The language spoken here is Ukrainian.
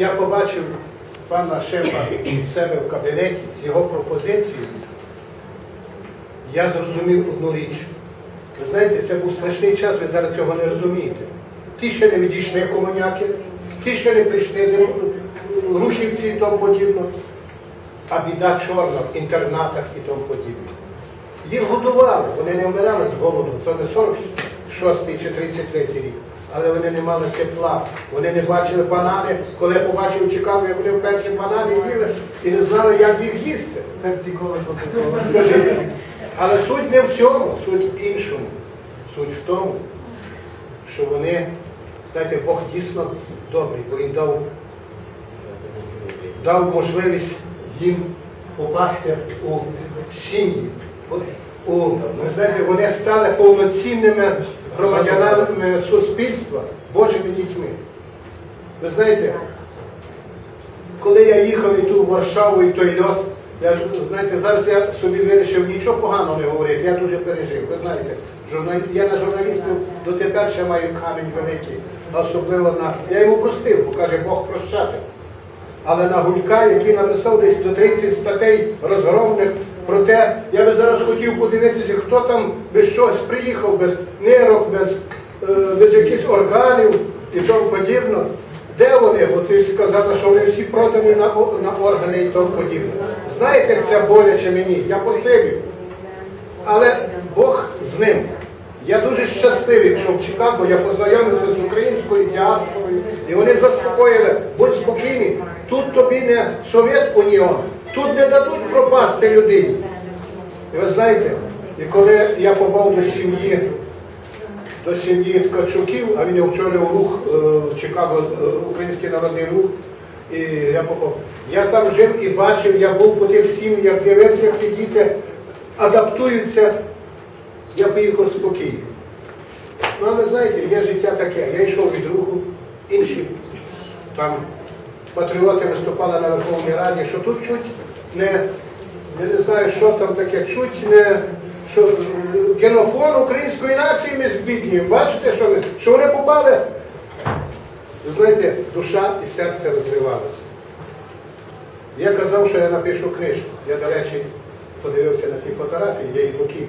я побачив пана шефа в себе в кабінеті з його пропозицією, я зрозумів одну річ. Ви знаєте, це був страшний час, ви зараз цього не розумієте. Ті ще не відійшли комуняки, ті ще не прийшли рухівці і тому подібне. А біда чорна в інтернатах і тому подібне. Їх годували, вони не вмирали з голоду. Це не 46 чи 33 рік. Але вони не мали тепла, вони не бачили банани. Коли я побачив Чикаго, як вони вперше банани їли і не знали, як їх їсти. Пепсі-кола, кока-кола. Але суть не в цьому, суть в іншому. Суть в тому, що вони, знаєте, Бог дійсно добрий, бо він дав, дав можливість їм попасти у сім'ї. У, ви знаєте, вони стали повноцінними громадянами суспільства, Божими дітьми. Ви знаєте, коли я їхав і ту Варшаву, і той льот, я знаєте, зараз я собі вирішив нічого поганого не говорити, я дуже пережив. Ви знаєте, журналі... я на журналістів дотепер ще маю камінь великий, особливо на. Я йому простив, бо каже, Бог прощати. Але на Гулька, який написав десь до 30 статей розгромних про те, я би зараз хотів подивитися, хто там без чогось приїхав, без нирок, без, е, без якихось органів і тому подібне. Де вони? От ви сказали, що вони всі продані на, на органи і тому подібне. Знаєте, це боляче мені? Я посивів. Але Бог з ним. Я дуже щасливий, що в Чикаго я познайомився з українською діаспорою, і вони заспокоїли, будь спокійний, тут тобі не Совєт Уніон, тут не дадуть пропасти людині. І ви знаєте, і коли я попав до сім'ї, до сім'ї Ткачуків, а він очолював рух е, в Чикаго, е, Український народний рух, і я попав. Я там жив і бачив, я був по тих сім'ях, дивився, як ті діти адаптуються, я поїхав спокійно. Ну, але знаєте, є життя таке. Я йшов від руху, інші там патріоти виступали на Верховній Раді, що тут чуть не, я не знаю, що там таке, чуть не що генофон української нації ми збіднюємо. Бачите, що, ми, що вони попали? Ви знаєте, душа і серце розривалися. Я казав, що я напишу книжку. Я, до речі, подивився на ті фотографії, я її покинув.